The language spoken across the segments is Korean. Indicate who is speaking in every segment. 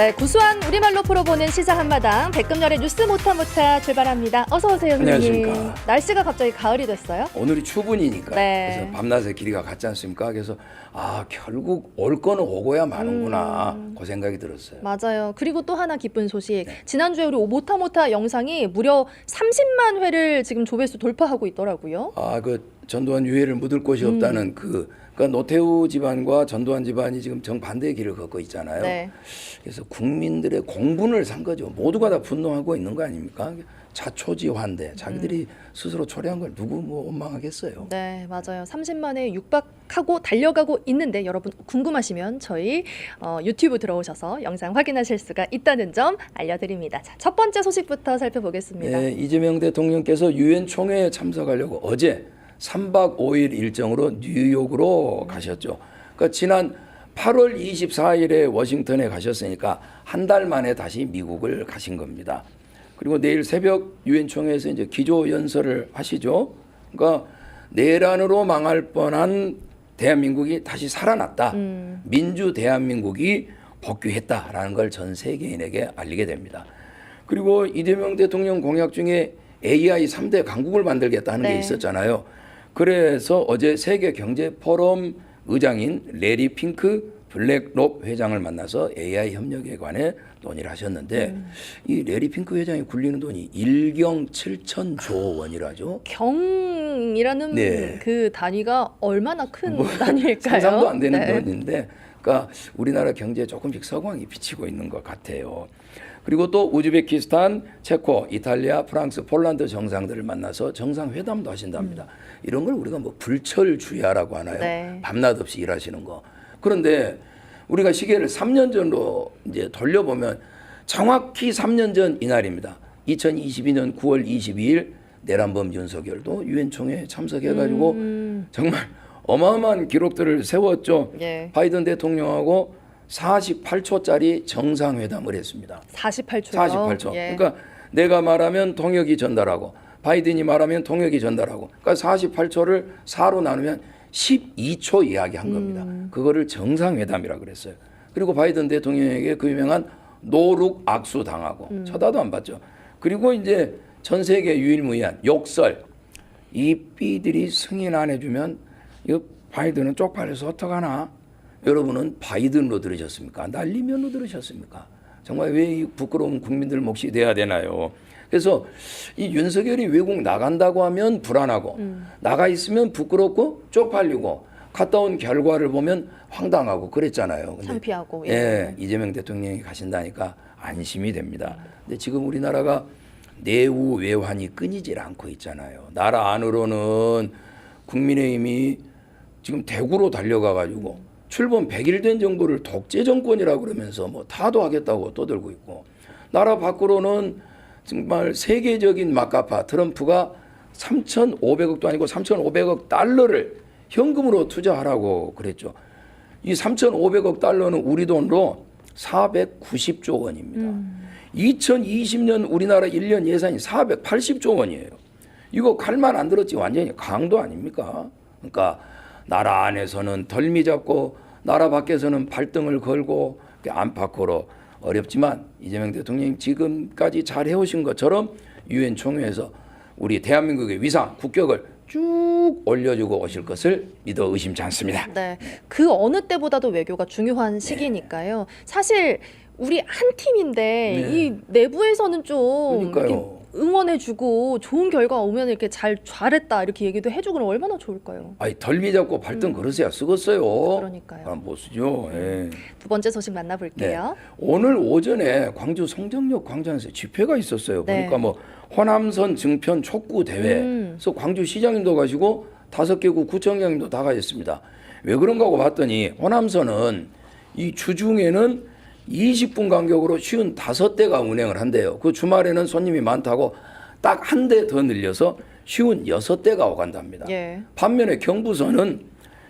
Speaker 1: 네, 구수한 우리말로 풀어보는 시사 한마당 백금열의 뉴스 모타모타 출발합니다. 어서 오세요, 선생님.
Speaker 2: 안녕하십니까.
Speaker 1: 날씨가 갑자기 가을이 됐어요?
Speaker 2: 오늘이 추분이니까
Speaker 1: 네.
Speaker 2: 그래서 밤낮의 길이가 같지 않습니까? 그래서 아 결국 올 거는 오고야 마는구나
Speaker 1: 음.
Speaker 2: 그 생각이 들었어요.
Speaker 1: 맞아요. 그리고 또 하나 기쁜 소식.
Speaker 2: 네.
Speaker 1: 지난주에 우리 모타모타 영상이 무려 30만 회를 지금 조회수 돌파하고 있더라고요.
Speaker 2: 아 그 전두환 유해를 묻을 곳이
Speaker 1: 음.
Speaker 2: 없다는 그 그러니까 노태우 집안과 전두환 집안이 지금 정반대의 길을 걷고 있잖아요.
Speaker 1: 네.
Speaker 2: 그래서 국민들의 공분을 산 거죠. 모두가 다 분노하고 있는 거 아닙니까? 자초지환대 자기들이 스스로 초래한 걸 누구 뭐 원망하겠어요.
Speaker 1: 네, 맞아요. 30만 회 육박하고 달려가고 있는데 여러분 궁금하시면 저희 어, 유튜브 들어오셔서 영상 확인하실 수가 있다는 점 알려드립니다. 자, 첫 번째 소식부터 살펴보겠습니다.
Speaker 2: 네, 이재명 대통령께서 유엔 총회에 참석하려고 어제 3박 5일 일정으로 뉴욕으로 가셨죠. 그러니까 지난 8월 24일에 워싱턴에 가셨으니까 한 달 만에 다시 미국을 가신 겁니다. 그리고 내일 새벽 유엔 총회에서 이제 기조 연설을 하시죠. 그러니까 내란으로 망할 뻔한 대한민국이 다시 살아났다. 민주 대한민국이 복귀했다라는 걸 전 세계인에게 알리게 됩니다. 그리고 이재명 대통령 공약 중에 AI 3대 강국을 만들겠다는
Speaker 1: 네.
Speaker 2: 게 있었잖아요. 그래서 어제 세계 경제 포럼 의장인 레리 핑크 블랙롭 회장을 만나서 AI 협력에 관해 논의를 하셨는데
Speaker 1: 음.
Speaker 2: 이 레리 핑크 회장이 굴리는 돈이 1경 7천조 원이라죠.
Speaker 1: 경이라는
Speaker 2: 네.
Speaker 1: 그 단위가 얼마나 큰 단위일까요?
Speaker 2: 상상도 안 되는
Speaker 1: 네.
Speaker 2: 돈인데, 그러니까 우리나라 경제에 조금씩 서광이 비치고 있는 것 같아요. 그리고 또 우즈베키스탄, 체코, 이탈리아, 프랑스, 폴란드 정상들을 만나서 정상회담도 하신답니다. 이런 걸 우리가 뭐 불철주야라고 하나요?
Speaker 1: 네.
Speaker 2: 밤낮 없이 일하시는 거. 그런데 우리가 시계를 3년 전으로 이제 돌려보면 정확히 3년 전 이날입니다. 2022년 9월 22일 내란범 윤석열도 유엔 총회에 참석해가지고
Speaker 1: 음.
Speaker 2: 정말 어마어마한 기록들을 세웠죠.
Speaker 1: 예.
Speaker 2: 바이든 대통령하고 48초짜리 정상회담을 했습니다.
Speaker 1: 48초요.
Speaker 2: 48초.
Speaker 1: 예.
Speaker 2: 그러니까 내가 말하면 동혁이 전달하고 바이든이 말하면 동혁이 전달하고 그러니까 48초를 4로 나누면 12초 이야기한 겁니다.
Speaker 1: 음.
Speaker 2: 그거를 정상회담이라 그랬어요. 그리고 바이든 대통령에게 그 유명한 노룩 악수 당하고
Speaker 1: 음.
Speaker 2: 쳐다도 안 봤죠. 그리고 이제 전 세계 유일무이한 욕설 이 삐들이 승인 안 해주면 이 바이든은 쪽팔려서 어떡하나? 여러분은 바이든으로 들으셨습니까? 날리면으로 들으셨습니까? 정말 왜이 부끄러운 국민들 몫이 돼야 되나요? 그래서 이 윤석열이 외국 나간다고 하면 불안하고 나가 있으면 부끄럽고 쪽팔리고 갔다 온 결과를 보면 황당하고 그랬잖아요. 근데
Speaker 1: 창피하고. 예.
Speaker 2: 예, 이재명 대통령이 가신다니까 안심이 됩니다. 근데 지금 우리나라가 내후 외환이 끊이질 않고 있잖아요. 나라 안으로는 국민의힘이 지금 대구로 달려가 가지고 출범 100일 된 정부를 독재 정권이라고 그러면서 뭐 타도하겠다고 떠들고 있고 나라 밖으로는 정말 세계적인 막가파 트럼프가 3,500억도 아니고 3,500억 달러를 현금으로 투자하라고 그랬죠. 이 3,500억 달러는 우리 돈으로 490조 원입니다. 2020년 우리나라 1년 예산이 480조 원이에요. 이거 칼만 안 들었지 완전히 강도 아닙니까? 그러니까 나라 안에서는 덜미 잡고 나라 밖에서는 발등을 걸고 안팎으로 어렵지만 이재명 대통령이 지금까지 잘 해오신 것처럼 유엔 총회에서 우리 대한민국의 위상, 국격을 쭉 올려주고 오실 것을 믿어 의심치 않습니다.
Speaker 1: 네. 그 어느 때보다도 외교가 중요한 시기니까요. 사실 우리 한 팀인데
Speaker 2: 네.
Speaker 1: 이 내부에서는 좀
Speaker 2: 그러니까요.
Speaker 1: 응원해주고 좋은 결과 오면 이렇게 잘 잘했다 이렇게 얘기도 해주고 그럼 얼마나 좋을까요?
Speaker 2: 아니 덜미 잡고 발등 걸으세야 쓰겠어요.
Speaker 1: 그러니까요.
Speaker 2: 아, 못 쓰죠. 예.
Speaker 1: 두 번째 소식
Speaker 2: 네.
Speaker 1: 만나볼게요.
Speaker 2: 오늘 오전에 광주 성정역 광장에서 집회가 있었어요.
Speaker 1: 네.
Speaker 2: 보니까 뭐 호남선 증편 촉구 대회.
Speaker 1: 음.
Speaker 2: 그래서 광주 시장님도 가시고 다섯 개국 구청장님도 다 가셨습니다. 왜 그런가 하고 봤더니 호남선은 이 주중에는 20분 간격으로 쉬운 다섯 대가 운행을 한대요. 그 주말에는 손님이 많다고 딱 한 대 더 늘려서 쉬운 여섯 대가 오간답니다.
Speaker 1: 예.
Speaker 2: 반면에 경부선은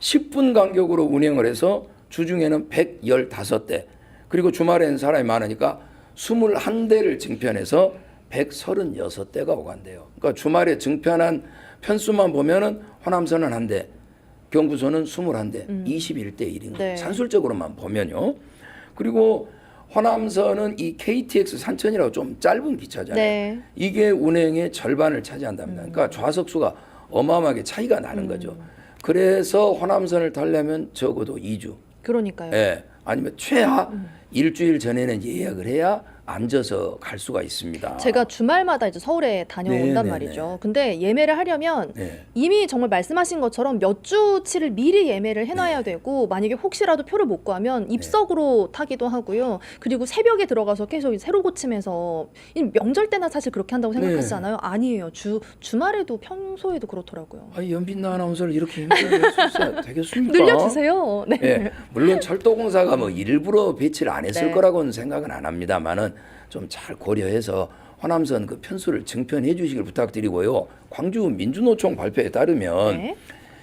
Speaker 2: 10분 간격으로 운행을 해서 주중에는 115대 그리고 주말에는 사람이 많으니까 21대를 증편해서 136대가 오간대요. 그러니까 주말에 증편한 편수만 보면은 호남선은 한 대, 경부선은 21대, 21대 1인 거예요.
Speaker 1: 네.
Speaker 2: 산술적으로만 보면요. 그리고 호남선은 이 KTX 산천이라고 좀 짧은 기차잖아요.
Speaker 1: 네.
Speaker 2: 이게 운행의 절반을 차지한답니다. 그러니까 좌석수가 어마어마하게 차이가 나는 거죠. 그래서 호남선을 타려면 적어도 2주,
Speaker 1: 그러니까요.
Speaker 2: 예, 아니면 최하 일주일 전에는 예약을 해야 앉아서 갈 수가 있습니다.
Speaker 1: 제가 주말마다 이제 서울에 다녀온단
Speaker 2: 네, 네,
Speaker 1: 말이죠. 근데 예매를 하려면
Speaker 2: 네.
Speaker 1: 이미 정말 말씀하신 것처럼 몇 주치를 미리 예매를 해놔야 되고 만약에 혹시라도 표를 못 구하면 입석으로 타기도 하고요. 그리고 새벽에 들어가서 계속 이 새로 고침해서 이 명절 때나 사실 그렇게 한다고 생각하시잖아요. 아니에요. 주 주말에도 평소에도 그렇더라고요.
Speaker 2: 아니 연빈나 아나운서를 이렇게 힘들게 할수 있어야 되겠습니까?
Speaker 1: 늘려주세요. 네.
Speaker 2: 예, 물론 철도공사가 뭐 일부러 배치를 안 했을
Speaker 1: 네.
Speaker 2: 거라고는 생각은 안 합니다만은 좀 잘 고려해서 호남선 그 편수를 증편해 주시길 부탁드리고요. 광주 민주노총 발표에 따르면
Speaker 1: 네.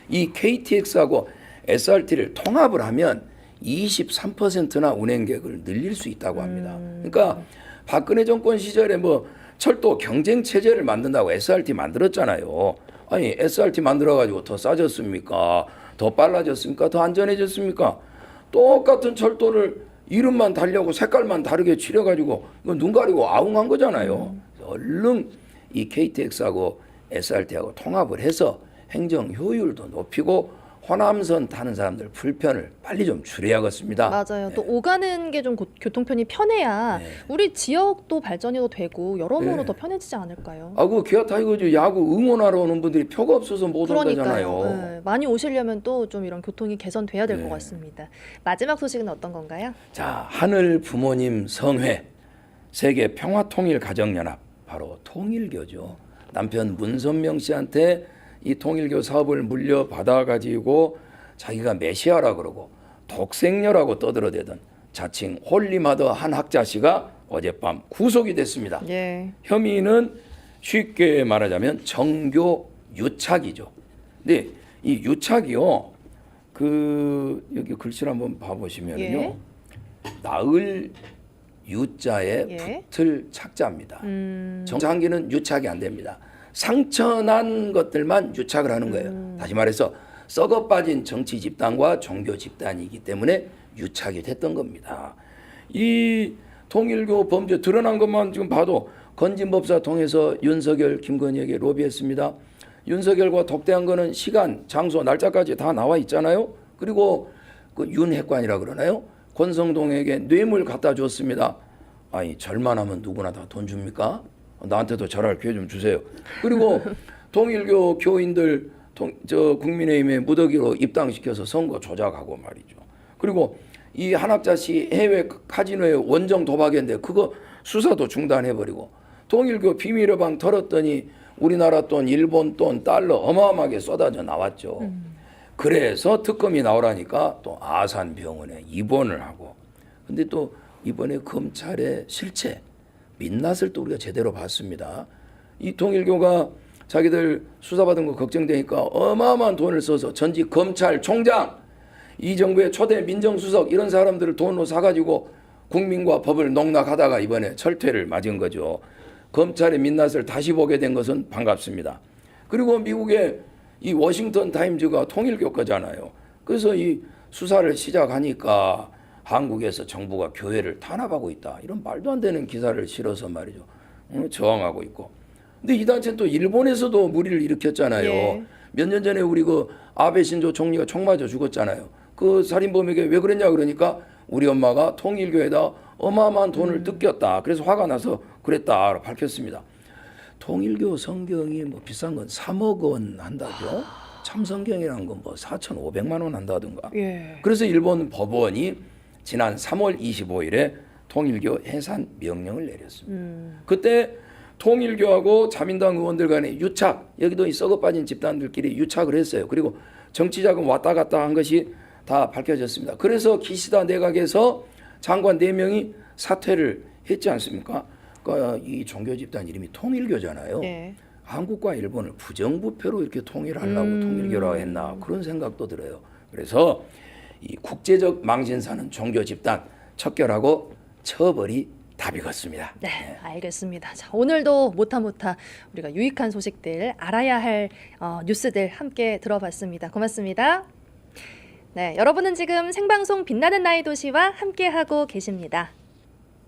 Speaker 2: 이 KTX하고 SRT를 통합을 하면 23%나 운행객을 늘릴 수 있다고 합니다. 그러니까 박근혜 정권 시절에 뭐 철도 경쟁 체제를 만든다고 SRT 만들었잖아요. 아니 SRT 만들어 가지고 더 싸졌습니까? 더 빨라졌습니까? 더 안전해졌습니까? 똑같은 철도를 이름만 달려고 색깔만 다르게 칠해 가지고 눈 가리고 아웅한 거잖아요. 얼른 이 KTX하고 SRT하고 통합을 해서 행정 효율도 높이고 호남선 타는 사람들 불편을 빨리 좀 줄여야겠습니다.
Speaker 1: 맞아요. 또 오가는 게 좀 교통편이 편해야
Speaker 2: 네.
Speaker 1: 우리 지역도 발전이 되고 여러모로
Speaker 2: 네.
Speaker 1: 더 편해지지 않을까요?
Speaker 2: 아, 그 기아 타이거즈 야구 응원하러 오는 분들이 표가 없어서 못. 온다잖아요.
Speaker 1: 네, 많이 오시려면 또 좀 이런 교통이 개선돼야 될것
Speaker 2: 네.
Speaker 1: 같습니다. 마지막 소식은 어떤 건가요?
Speaker 2: 자, 하늘 부모님 성회 세계 평화 통일 가정 연합 바로 통일교죠. 남편 문선명 씨한테 이 통일교 사업을 물려받아 가지고 자기가 메시아라 그러고 독생녀라고 떠들어대던 자칭 홀리마더 한 학자 씨가 어젯밤 구속이 됐습니다.
Speaker 1: 예.
Speaker 2: 혐의는 쉽게 말하자면 정교 유착이죠. 근데 이 유착이요. 그 여기 글씨를 한번 봐 보시면요.
Speaker 1: 예.
Speaker 2: 나을 유자에
Speaker 1: 예.
Speaker 2: 붙을 착자입니다.
Speaker 1: 음.
Speaker 2: 정상기는 유착이 안 됩니다. 상처난 것들만 유착을 하는 거예요.
Speaker 1: 음.
Speaker 2: 다시 말해서 썩어 빠진 정치 집단과 종교 집단이기 때문에 유착이 됐던 겁니다. 이 통일교 범죄 드러난 것만 지금 봐도 건진법사 통해서 윤석열, 김건희에게 로비했습니다. 윤석열과 독대한 거는 시간, 장소, 날짜까지 다 나와 있잖아요. 그리고 그 윤핵관이라 그러나요? 권성동에게 뇌물 갖다 줬습니다. 아니 절만하면 누구나 다 돈 줍니까? 나한테도 절할 기회 좀 주세요. 그리고 통일교 교인들 통, 저 국민의힘에 무더기로 입당시켜서 선거 조작하고 말이죠. 그리고 이 한학자 씨 해외 카지노에 원정 도박했는데 그거 수사도 중단해버리고 통일교 비밀여방 털었더니 우리나라 돈, 일본 돈, 달러 어마어마하게 쏟아져 나왔죠. 그래서 특검이 나오라니까 또 아산병원에 입원을 하고 근데 또 이번에 검찰의 실체 민낯을 또 우리가 제대로 봤습니다. 이 통일교가 자기들 수사받은 거 걱정되니까 어마어마한 돈을 써서 전직 검찰총장 이 정부의 초대 민정수석 이런 사람들을 돈으로 사가지고 국민과 법을 농락하다가 이번에 철퇴를 맞은 거죠. 검찰의 민낯을 다시 보게 된 것은 반갑습니다. 그리고 미국의 이 워싱턴 타임즈가 통일교 거잖아요. 그래서 이 수사를 시작하니까 한국에서 정부가 교회를 탄압하고 있다. 이런 말도 안 되는 기사를 실어서 말이죠. 어, 저항하고 있고. 근데 이 단체는 또 일본에서도 무리를 일으켰잖아요.
Speaker 1: 예.
Speaker 2: 몇년 전에 우리 그 아베 신조 총리가 총 맞아 죽었잖아요. 그 살인범에게 왜 그랬냐 그러니까 우리 엄마가 통일교에다 어마어마한 돈을 뜯겼다. 그래서 화가 나서 그랬다 밝혔습니다. 통일교 성경이 뭐 비싼 건 3억 원 한다죠. 참 성경이라는 건 뭐 4,500만 원 한다든가.
Speaker 1: 예.
Speaker 2: 그래서 일본 법원이 지난 3월 25일에 통일교 해산 명령을 내렸습니다.
Speaker 1: 음.
Speaker 2: 그때 통일교하고 자민당 의원들 간의 유착 여기도 이 썩어 빠진 집단들끼리 유착을 했어요. 그리고 정치자금 왔다 갔다 한 것이 다 밝혀졌습니다. 그래서 기시다 내각에서 장관 4명이 사퇴를 했지 않습니까? 그러니까 이 종교 집단 이름이 통일교잖아요.
Speaker 1: 예.
Speaker 2: 한국과 일본을 부정부패로 이렇게 통일하려고
Speaker 1: 음.
Speaker 2: 통일교라고 했나 그런 생각도 들어요. 그래서 이 국제적 망신사는 종교 집단 척결하고 처벌이 답이겠습니다.
Speaker 1: 네, 알겠습니다. 자, 오늘도 못하 못하 우리가 유익한 소식들 알아야 할 어, 뉴스들 함께 들어봤습니다. 고맙습니다. 네, 여러분은 지금 생방송 빛나는 나의 도시와 함께 하고 계십니다.